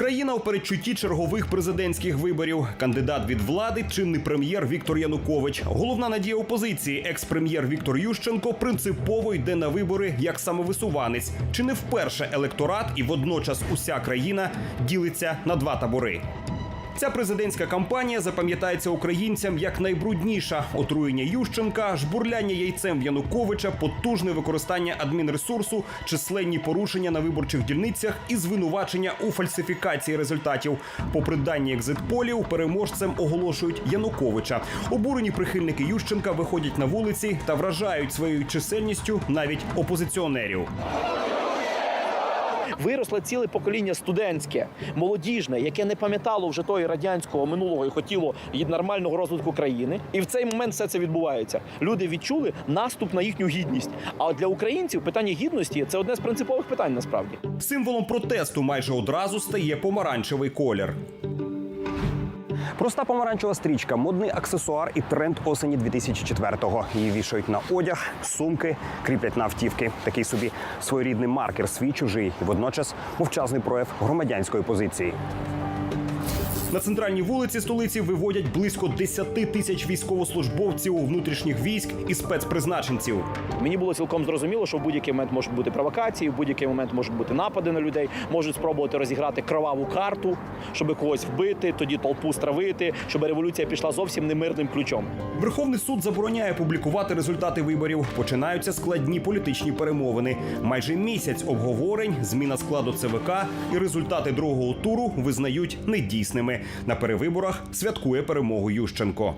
Країна у передчутті чергових президентських виборів. Кандидат від влади, чинний прем'єр Віктор Янукович. Головна надія опозиції, екс-прем'єр Віктор Ющенко, принципово йде на вибори як самовисуванець. Чи не вперше електорат і водночас уся країна ділиться на два табори. Ця президентська кампанія запам'ятається українцям як найбрудніша отруєння Ющенка, жбурляння яйцем Януковича, потужне використання адмінресурсу, численні порушення на виборчих дільницях і звинувачення у фальсифікації результатів. Попри дані екзитполів, переможцем оголошують Януковича. Обурені прихильники Ющенка виходять на вулиці та вражають своєю чисельністю навіть опозиціонерів. Виросло ціле покоління студентське, молодіжне, яке не пам'ятало вже того радянського минулого і хотіло нормального розвитку країни. І в цей момент все це відбувається. Люди відчули наступ на їхню гідність. А для українців питання гідності це одне з принципових питань насправді. Символом протесту майже одразу стає помаранчевий колір. Проста помаранчева стрічка, модний аксесуар і тренд осені 2004-го. Її вішають на одяг, сумки, кріплять на автівки. Такий собі своєрідний маркер, свій чужий, і водночас мовчазний прояв громадянської позиції. На центральній вулиці столиці виводять близько 10 тисяч військовослужбовців внутрішніх військ і спецпризначенців. Мені було цілком зрозуміло, що в будь-який момент можуть бути провокації, в будь-який момент можуть бути напади на людей, можуть спробувати розіграти кроваву карту, щоб когось вбити, тоді толпу стравити, щоб революція пішла зовсім не мирним ключом. Верховний суд забороняє публікувати результати виборів. Починаються складні політичні перемовини. Майже місяць обговорень, зміна складу ЦВК і результати другого туру визнають недійсними. На перевиборах святкує перемогу Ющенко.